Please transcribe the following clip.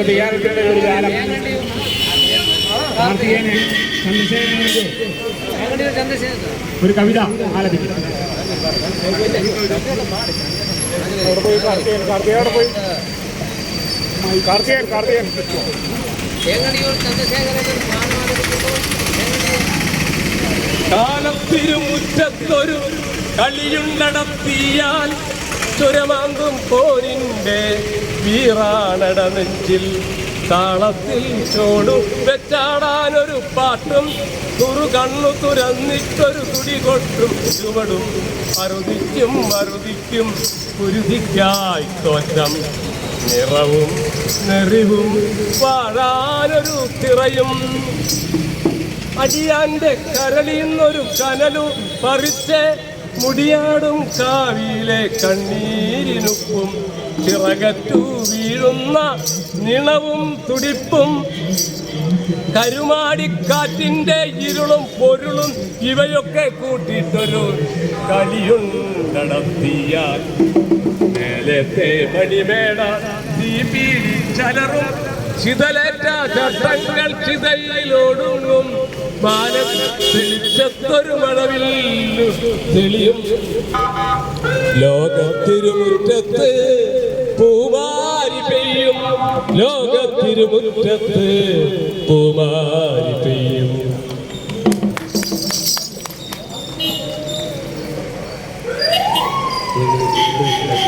ഞങ്ങൾ ഒരു കാലം ഒരു കവിത പോയി കാലത്തിരുമുറ്റത്തൊരു കളിയും നടത്തിയാൽ ചുരമാങ്കും പോരിന്റെ വീറാണട നെഞ്ചിൽ താളത്തിൽ ചോടും വെച്ചാടാനൊരു പാട്ടും തുറു കണ്ണു തുരന്നിട്ടൊരു കുടികൊട്ടും ചുവടും മറുതിക്കും മറുതിക്കും കുരുതിക്കായി തോറ്റം. നിറവും നെറിവും പാഴാനൊരു തിറയും. അടിയാന്റെ കരളിന്നൊരു കനലു പറിച്ച് മുടിയാടും കാവിയിലെ കണ്ണീരിനുപ്പും. ചിറകറ്റു വീഴുന്ന നിളവും തുടിപ്പും. കരുമാടിക്കാറ്റിന്റെ ഇരുളും പൊരുളും ഇവയൊക്കെ കൂട്ടിയിട്ടൊരു കളിയുണ്ടടത്തിയാൽ മേലത്തെ പടിമേട തീ ചലറും. ചിതലേറ്റ ചട്ടങ്ങൾ ചിതയിലോടുന്നു. വെളിച്ചത്തൊരു മഴവിൽ തെളിയും ലോകത്തിരുമുറ്റത്ത് പൂമാരി പെയ്യും ലോകത്തിരുമുറ്റത്ത് പൂമാരി പെയ്യും Thank you.